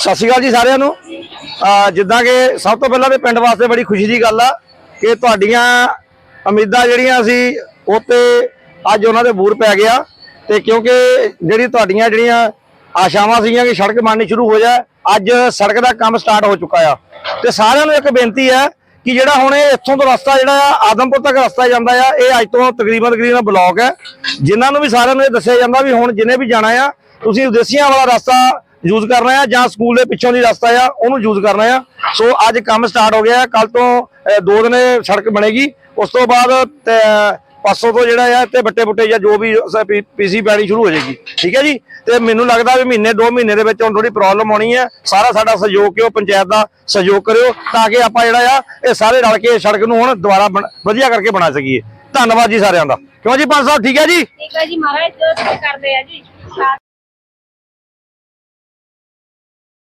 ਸਤਿ ਸ਼੍ਰੀ ਅਕਾਲ ਜੀ ਸਾਰਿਆਂ ਨੂੰ। ਜਿੱਦਾਂ ਕਿ ਸਭ ਤੋਂ ਪਹਿਲਾਂ ਤੇ ਪਿੰਡ ਵਾਸਤੇ ਬੜੀ ਖੁਸ਼ੀ ਦੀ ਗੱਲ ਆ ਕਿ ਤੁਹਾਡੀਆਂ ਉਮੀਦਾਂ ਜਿਹੜੀਆਂ ਸੀ, ਉਹ ਤੇ ਅੱਜ ਉਹਨਾਂ ਦੇ ਬੂਰ ਪੈ ਗਿਆ ਤੇ ਕਿਉਂਕਿ ਜਿਹੜੀ ਤੁਹਾਡੀਆਂ ਜਿਹੜੀਆਂ ਆਸ਼ਾਵਾਂ ਸੀਗੀਆਂ ਕਿ ਸੜਕ ਬਣਨੀ ਸ਼ੁਰੂ ਹੋ ਜਾਏ, ਅੱਜ ਸੜਕ ਦਾ ਕੰਮ ਸਟਾਰਟ ਹੋ ਚੁੱਕਾ ਆ। ਤੇ ਸਾਰਿਆਂ ਨੂੰ ਇੱਕ ਬੇਨਤੀ ਹੈ ਕਿ ਜਿਹੜਾ ਹੁਣ ਇਹ ਇੱਥੋਂ ਤੋਂ ਰਸਤਾ ਜਿਹੜਾ ਆ, ਆਦਮਪੁਰ ਤੱਕ ਰਸਤਾ ਜਾਂਦਾ ਆ, ਇਹ ਅੱਜ ਤੋਂ ਤਕਰੀਬਨ ਤਕਰੀਬਨ ਬਲੌਕ ਹੈ। ਜਿਨ੍ਹਾਂ ਨੂੰ ਵੀ ਸਾਰਿਆਂ ਨੂੰ ਇਹ ਦੱਸਿਆ ਜਾਂਦਾ ਵੀ ਹੁਣ ਜਿਹਨੇ ਵੀ ਜਾਣਾ ਆ, ਤੁਸੀਂ ਉਦੇਸੀਆਂ ਵਾਲਾ ਰਸਤਾ ਯੂਜ਼ ਕਰਨਾ ਆ ਜਾਂ ਸਕੂਲ ਦੇ ਪਿੱਛੋਂ ਦੀ ਰਸਤਾ ਆ, ਉਹਨੂੰ ਯੂਜ਼ ਕਰਨਾ ਆ। ਸੋ ਅੱਜ ਕੰਮ ਸਟਾਰਟ ਹੋ ਗਿਆ ਕੱਲ ਤੋਂ ਦੋ ਦਿਨ ਸੜਕ ਬਣੇਗੀ। ਉਸ ਤੋਂ ਬਾਅਦ ਪਾਸੋਂ ਤੋਂ ਜਿਹੜਾ ਆ ਤੇ ਬੱਟੇ ਬੁੱਟੇ ਜਾਂ ਜੋ ਵੀ ਪੀਸੀ ਪੈਣੀ ਸ਼ੁਰੂ ਹੋ ਜਾਏਗੀ। ਠੀਕ ਹੈ ਜੀ? ਤੇ ਮੈਨੂੰ ਲੱਗਦਾ ਵੀ ਮਹੀਨੇ, ਦੋ ਮਹੀਨੇ ਦੇ ਵਿੱਚ ਹੁਣ ਥੋੜੀ ਪ੍ਰੋਬਲਮ ਆਉਣੀ ਹੈ ਸਾਰਾ ਸਾਡਾ ਸਹਿਯੋਗ ਕਿਉਂ ਪੰਚਾਇਤ ਦਾ ਸਹਿਯੋਗ ਕਰਿਓ, ਤਾਂ ਕਿ ਆਪਾਂ ਜਿਹੜਾ ਆ, ਇਹ ਸਾਰੇ ਰਲ ਕੇ ਸੜਕ ਨੂੰ ਹੁਣ ਦੁਬਾਰਾ ਬਣ- ਵਧੀਆ ਕਰਕੇ ਬਣਾ ਸਕੀਏ। ਧੰਨਵਾਦ ਜੀ ਸਾਰਿਆਂ ਦਾ। ਕਿਉਂ ਜੀ ਪੰਜ ਸਾਹਿਬ ਠੀਕ ਹੈ ਜੀ? ਠੀਕ ਹੈ ਜੀ, ਮਹਾਰਾਜ ਕਰਦੇ ਆ ਜੀ